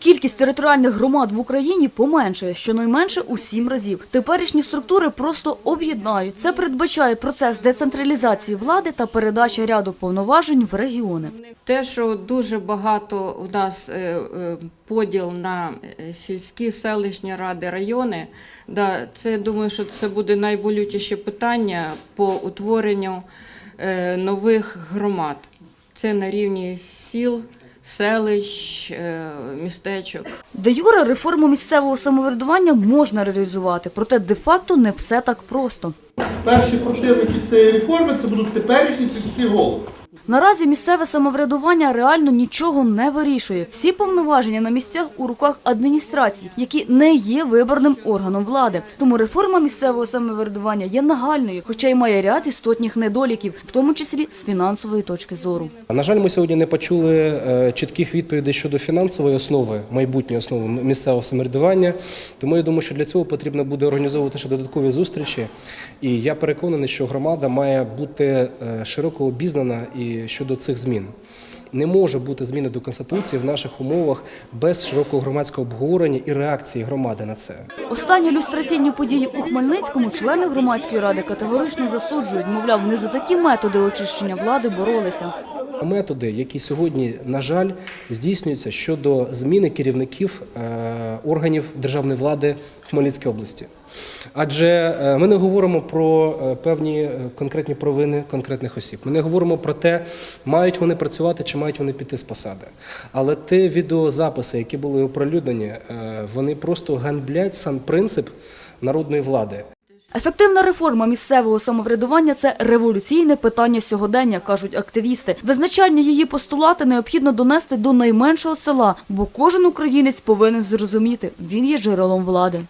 Кількість територіальних громад в Україні поменшує щонайменше у сім разів. Теперішні структури просто об'єднають. Це передбачає процес децентралізації влади та передачі ряду повноважень в регіони. Те, що дуже багато у нас е, е, поділ на е, сільські, селищні ради, райони, це думаю, що це буде найболючіше питання по утворенню нових громад. Це на рівні сіл, селищ, е, містечок. Де Юра реформу місцевого самоврядування можна реалізувати, проте де-факто не все так просто. Перші противники цієї реформи це будуть теперішні сільські голови. Наразі місцеве самоврядування реально нічого не вирішує. Всі повноваження на місцях у руках адміністрацій, які не є виборним органом влади. Тому реформа місцевого самоврядування є нагальною, хоча й має ряд істотних недоліків, в тому числі з фінансової точки зору. На жаль, ми сьогодні не почули е, чітких відповідей щодо фінансової основи, майбутньої основи місцевого самоврядування. Тому я думаю, що для цього потрібно буде організовувати ще додаткові зустрічі. І я переконаний, що громада має бути е, широко обізнана і щодо цих змін. Не може бути зміни до конституції в наших умовах без широкого громадського обговорення і реакції громади на це. Останні люстраційні події у Хмельницькому члени громадської ради категорично засуджують. Мовляв, не за такі методи очищення влади боролися. Методи, які сьогодні, на жаль, здійснюються щодо зміни керівників е, органів державної влади Хмельницької області. Адже е, ми не говоримо про е, певні конкретні провини конкретних осіб. Ми не говоримо про те, мають вони працювати чи мають вони піти з посади. Але ті відеозаписи, які були оприлюднені, вони просто ганьблять сам принцип народної влади. Ефективна реформа місцевого самоврядування це революційне питання сьогодення, кажуть активісти. Визначальні її постулати необхідно донести до найменшого села, бо кожен українець повинен зрозуміти, він є джерелом влади.